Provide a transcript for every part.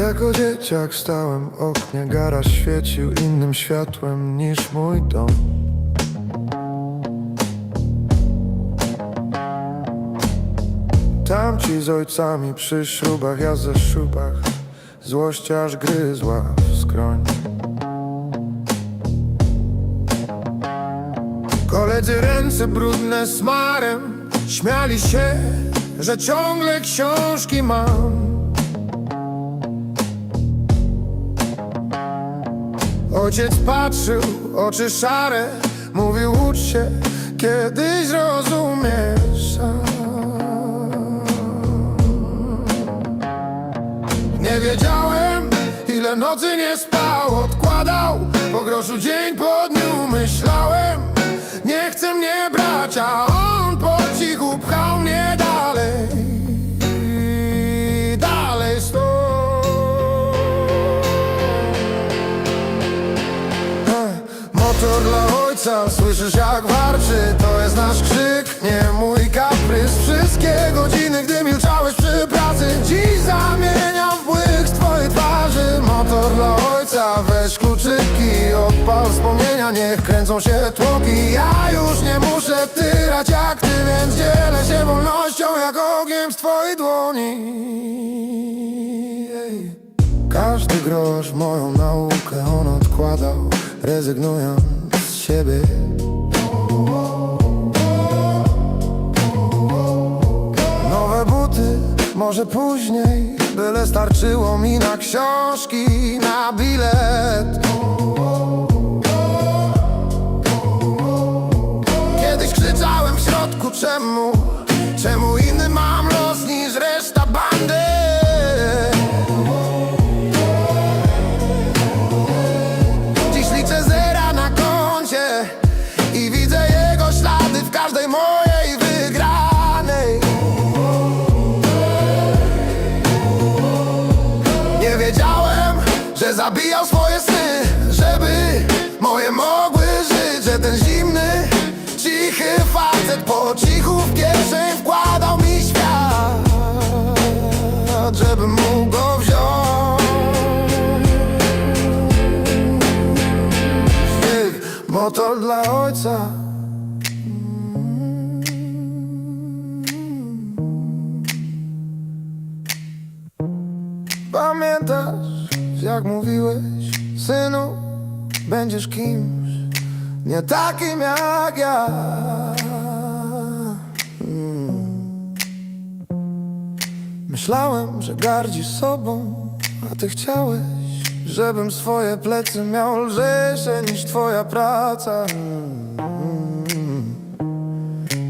jako dzieciak stałem w oknie Garaż świecił innym światłem niż mój dom. Tamci z ojcami przy śrubach, ja ze szubach Złość aż gryzła w skroń. Koledzy ręce brudne smarem Śmiali się, że ciągle książki mam Ojciec patrzył, oczy szare Mówił ucz się, kiedyś zrozumiesz sam Nie wiedziałem, ile nocy nie spał. Odkładał po groszu dzień po dniu Myślałem, nie chce mnie brać A on po cichu pchał mnie Motor dla ojca, słyszysz jak warczy To jest nasz krzyk, nie mój kaprys. Wszystkie godziny, gdy milczałeś przy pracy Dziś zamieniam w błysk twojej twarzy. Motor dla ojca, weź kluczyki Odpal wspomnienia, niech kręcą się tłoki. Ja już nie muszę tyrać jak ty Więc dzielę się wolnością jak ogniem z twojej dłoni. Każdy grosz moją naukę on odkładał Rezygnując z siebie. Nowe buty, może później Byle starczyło mi na książki, na bilet ojca Pamiętasz, jak mówiłeś Synu, będziesz kimś Nie takim jak ja Mm. Myślałem, że gardzisz sobą A ty chciałeś, żebym swoje plecy miał lżejsze niż twoja praca.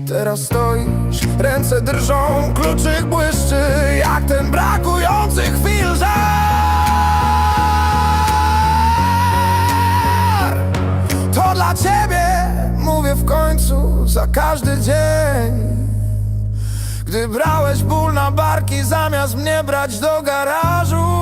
Teraz stoisz, ręce drżą, kluczyk błyszczy Jak ten brakujący chwil żar To dla ciebie, mówię w końcu, za każdy dzień Gdy brałeś ból na barki, zamiast mnie brać do garażu